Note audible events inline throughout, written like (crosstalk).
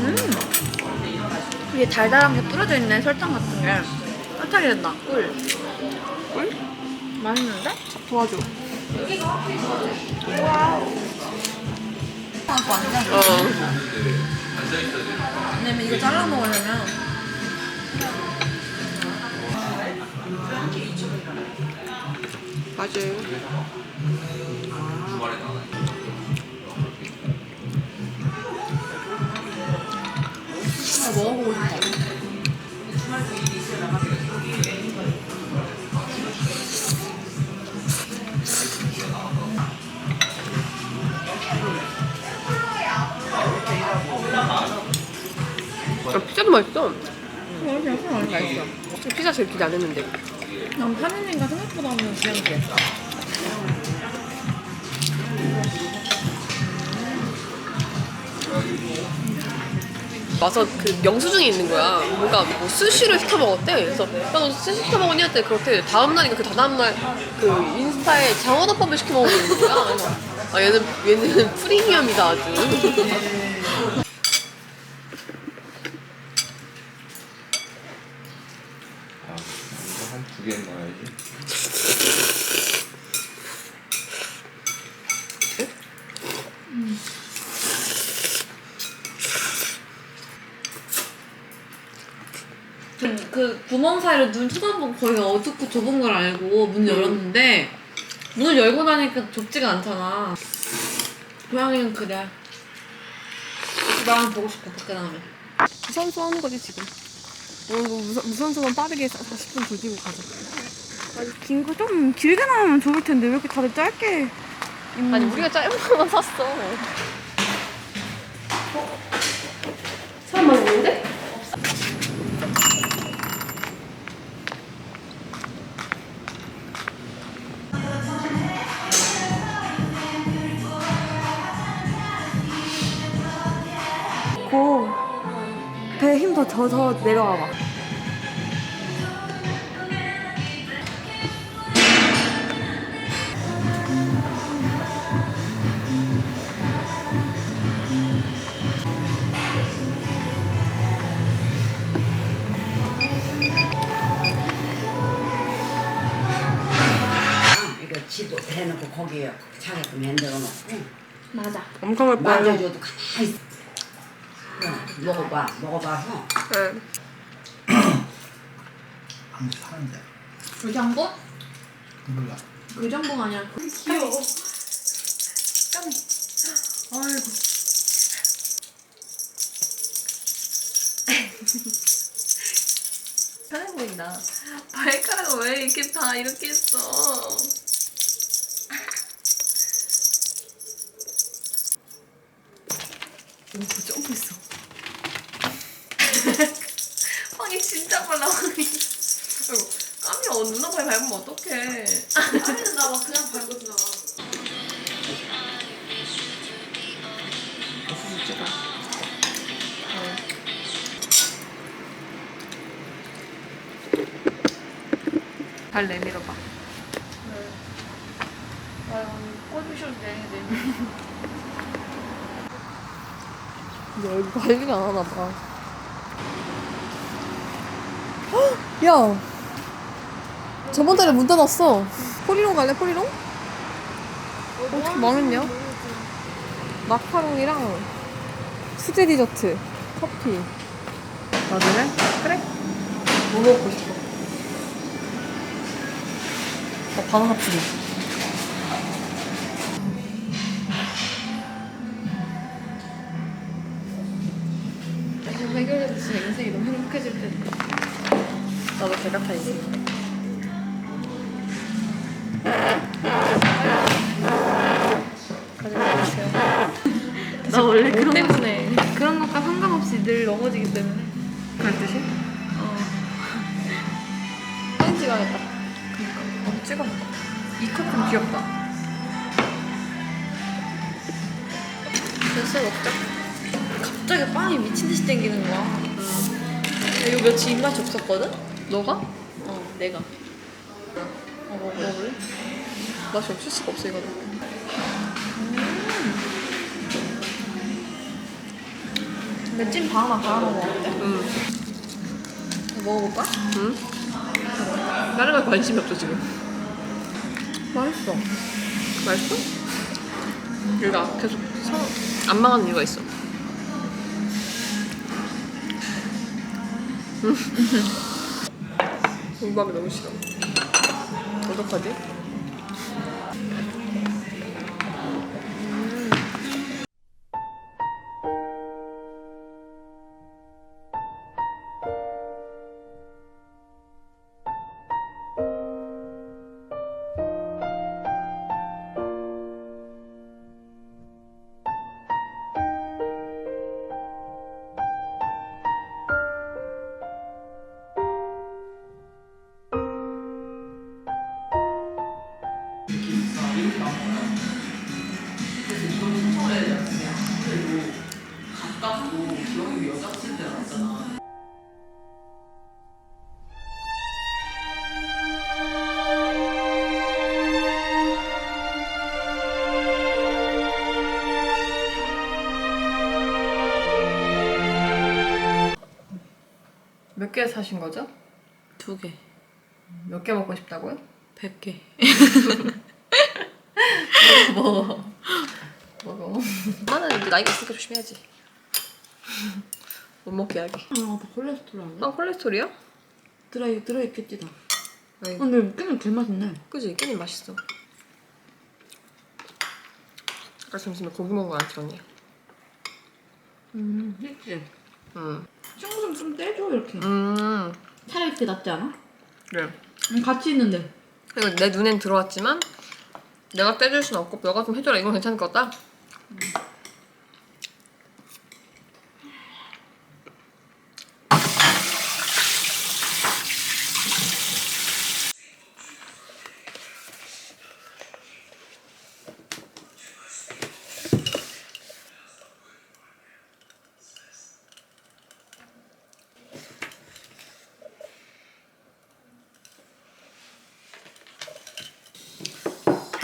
음. 이게 달달한 게 뿌려져 있네 설탕 같은 게. 설탕이 된다. 꿀. 꿀? 맛있는데? 도와줘. 완전. 어. 왜냐면 이거 잘라 먹으려면 맞아요. 맛있어. 맛있어, 맛있어, 맛있어. 피자 제일 기대 안 했는데. 난 파는니까 생각보다 하면 그냥 돼. 와서 그 영수증이 있는 거야. 뭔가 뭐 스시를 시켜 먹었대. 그래서 야너 스시 시켜 먹었니? 했대. 그렇대. 다음 날인가 그 다다음 날 그 인스타에 장어덮밥을 시켜 먹고 있는 거야. 그래서 아 얘는 얘는 프리미엄이다 아주. 아, 이거 한 두개 넣어야지. 그, 그 구멍 사이로 눈 쳐다보고 거의 어둡고 좁은 걸 알고 문 열었는데 문을 열고 나니까 좁지가 않잖아. 고양이는 그래. 나랑 보고 싶어 밖에 나오면. 무선수 하는 거지 지금. 오늘 뭐 무선, 무선수만 빠르게 40분 조지고 가자. 긴거 좀 길게 나오면 좋을 텐데 왜 이렇게 다들 짧게 아니 우리가 짧은 거만 샀어. 사람 많이 오는데? 힘더 져서 내려와 봐. 이거 지도 해놓고 거기에 차게끔 만들어 놓고 맞아. 엄청 예뻐요. 만져줘도 가만히 있어. 어, 먹어봐 먹어봐서 네. 안 사는데 그 정보? 몰라. 그 정보가 아니라 귀여워. 아이고. (laughs) 편해 보인다. 발가락 왜 이렇게 다 이렇게 했어? 이거 점 어떡해. 아니는 나막 그냥 밟고 지나가. 발 내밀어봐. 아유 꼴비쇼 내내 근데 얼굴 관리가 안 하나 봐. 헉! 야! 저번 달에 문 닫았어. 포리롱 갈래, 포리롱? 어떻게 망했냐? 마카롱이랑 수제 디저트, 커피. 나중에? 그래? 뭐 먹고 싶어? 나 바나나 푸딩. 이거 해결해서 진짜 인생이 너무 행복해질 텐데. 나도 개 같아, 이제. 가 원래 그런 거 때문에. 그런 것과 상관없이 늘 넘어지기 때문에. 그런 뜻이? 어. (laughs) 사진 찍어야겠다. 그니까. 어, 찍어. 이컵좀 귀엽다. 됐어 먹자. 갑자기 빵이 미친 듯이 땡기는 거야. 야, 이거 며칠 입맛이 없었거든? 너가? 어, 내가. 어, 먹어. 먹을래? 맛이 없을 수가 없어, 이거는. 근데 찜 바나나 갈아 먹어 어때? 음. 먹어볼까? 응? 다른 거 관심이 없어 지금. 맛있어. 맛있어? 얘가 계속 성... 안 망하는 이유가 있어. 공부하기 (laughs) 너무 싫어. 어떡하지? 개 사신 거죠? 두 개. 몇 개 먹고 싶다고요? 백 개. 먹어. (laughs) 먹어. 나는 이제 나이가 있으니까 조심해야지. 못 먹게 하기. 아, 나 콜레스테롤 아니야? 아 콜레스테롤이야? 들어, 들어있겠지, 나. 아니, 근데 끼는 개 맛있네. 그지? 끼니 맛있어. 아까 점심에 고기 먹은 거안 들었니? 음, 했지. 응. 친구 좀, 좀 떼줘, 이렇게. 음. 차라리 그게 낫지 않아? 그래. 음, 같이 있는데. 그리고 내 눈엔 들어왔지만 내가 떼줄 순 없고 너가 좀 해줘라 이건 괜찮을 것 같다.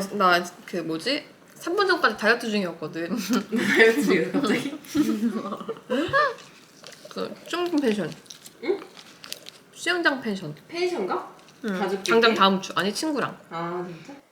나그 뭐지? 3분 전까지 다이어트 중이었거든. (laughs) 다이어트 중이야, 갑자기? 그 중국 펜션. 응? 수영장 펜션. 펜션가? 가족끼리? 당장 다음 주. 아니 친구랑. 아 진짜?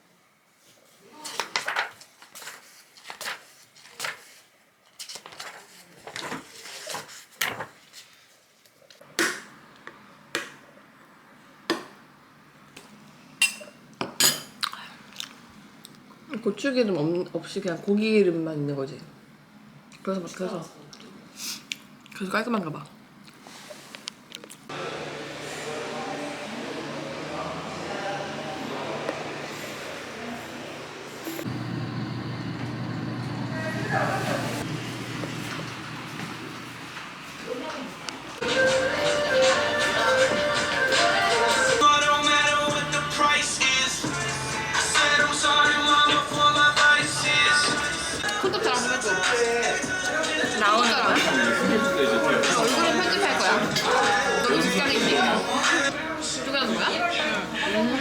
고추기름 없, 없이 그냥 고기 기름만 있는 거지. 그래서 막 그래서 그래서 깔끔한가 봐.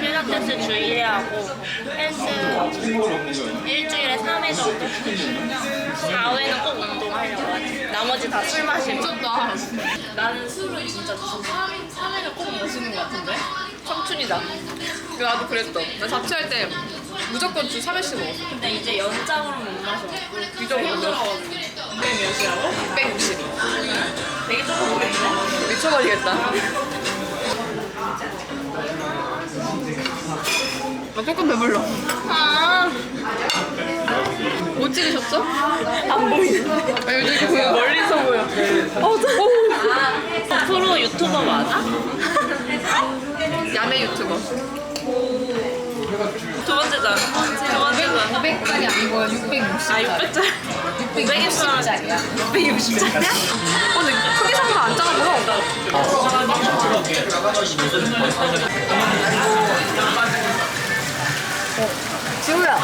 필라테스 주일에 하고 헬스 일주일에 3회 정도 4회는 꼭 운동하려고 하지 나머지 다 술 마시고 미쳤다. 나는 술을 진짜 3회, 3회는 꼭 마시는 것 같은데 청춘이다. 그 나도 그랬어. 나 자취할 때 무조건 주 3회씩 먹었어. 근데 이제 연장으로는 못 마셔 비정이 힘들어가지고 200몇이라고? 160. 되게 조금 먹는데? 미쳐버리겠다. 나 조금 배불러. 아, 못 찍으셨죠? 안 보이는데 아, 요즘 보여. 멀리서 보여 어, 저... 프로 유튜버 맞아? 야매 유튜버. 두 번째잖아 두 번째잖아 500짜리 아니고 660. 아 600짜리 660짜리야 660짜리야? 지우야.